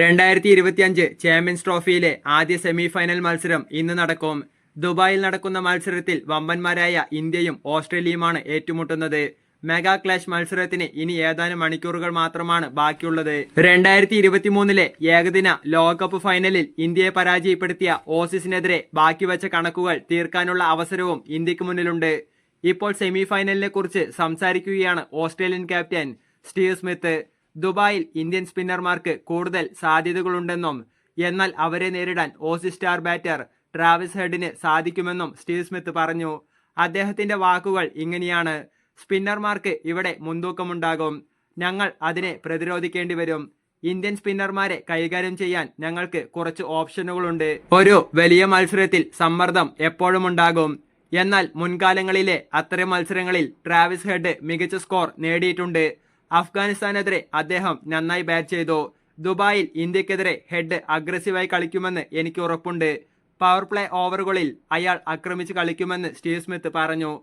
രണ്ടായിരത്തി ഇരുപത്തിയഞ്ച് ചാമ്പ്യൻസ് ട്രോഫിയിലെ ആദ്യ സെമി ഫൈനൽ മത്സരം ഇന്ന് നടക്കും. ദുബായിൽ നടക്കുന്ന മത്സരത്തിൽ വമ്പന്മാരായ ഇന്ത്യയും ഓസ്ട്രേലിയയുമാണ് ഏറ്റുമുട്ടുന്നത്. മെഗാ ക്ലാഷ് മത്സരത്തിന് ഇനി ഏതാനും മണിക്കൂറുകൾ മാത്രമാണ് ബാക്കിയുള്ളത്. രണ്ടായിരത്തി ഇരുപത്തി മൂന്നിലെ ഏകദിന ലോകകപ്പ് ഫൈനലിൽ ഇന്ത്യയെ പരാജയപ്പെടുത്തിയ ഓസീസിനെതിരെ ബാക്കി വെച്ച കണക്കുകൾ തീർക്കാനുള്ള അവസരവും ഇന്ത്യയ്ക്ക് മുന്നിലുണ്ട്. ഇപ്പോൾ സെമി ഫൈനലിനെ കുറിച്ച് സംസാരിക്കുകയാണ് ഓസ്ട്രേലിയൻ ക്യാപ്റ്റൻ സ്റ്റീവ് സ്മിത്ത്. ദുബായിൽ ഇന്ത്യൻ സ്പിന്നർമാർക്ക് കൂടുതൽ സാധ്യതകളുണ്ടെന്നും എന്നാൽ അവരെ നേരിടാൻ ഓസി സ്റ്റാർ ബാറ്റർ ട്രാവിസ് ഹെഡിന് സാധിക്കുമെന്നും സ്റ്റീവ് സ്മിത്ത് പറഞ്ഞു. അദ്ദേഹത്തിന്റെ വാക്കുകൾ ഇങ്ങനെയാണ്. സ്പിന്നർമാർക്ക് ഇവിടെ മുൻതൂക്കമുണ്ടാകും. ഞങ്ങൾ അതിനെ പ്രതിരോധിക്കേണ്ടി വരും. ഇന്ത്യൻ സ്പിന്നർമാരെ കൈകാര്യം ചെയ്യാൻ ഞങ്ങൾക്ക് കുറച്ച് ഓപ്ഷനുകളുണ്ട്. ഒരു വലിയ മത്സരത്തിൽ സമ്മർദ്ദം എപ്പോഴും ഉണ്ടാകും എന്നാൽ മുൻകാലങ്ങളിലെ അത്തരം മത്സരങ്ങളിൽ ട്രാവിസ് ഹെഡ് മികച്ച സ്കോർ നേടിയിട്ടുണ്ട്. അഫ്ഗാനിസ്ഥാനെതിരെ അദ്ദേഹം നന്നായി ബാറ്റ് ചെയ്തു. ദുബായിൽ ഇന്ത്യക്കെതിരെ ഹെഡ് അഗ്രസീവായി കളിക്കുമെന്ന് എനിക്ക് ഉറപ്പുണ്ട്. പവർ പ്ലേ ഓവറുകളിൽ അയാൾ ആക്രമിച്ച് കളിക്കുമെന്ന് സ്റ്റീവ് സ്മിത്ത് പറഞ്ഞു.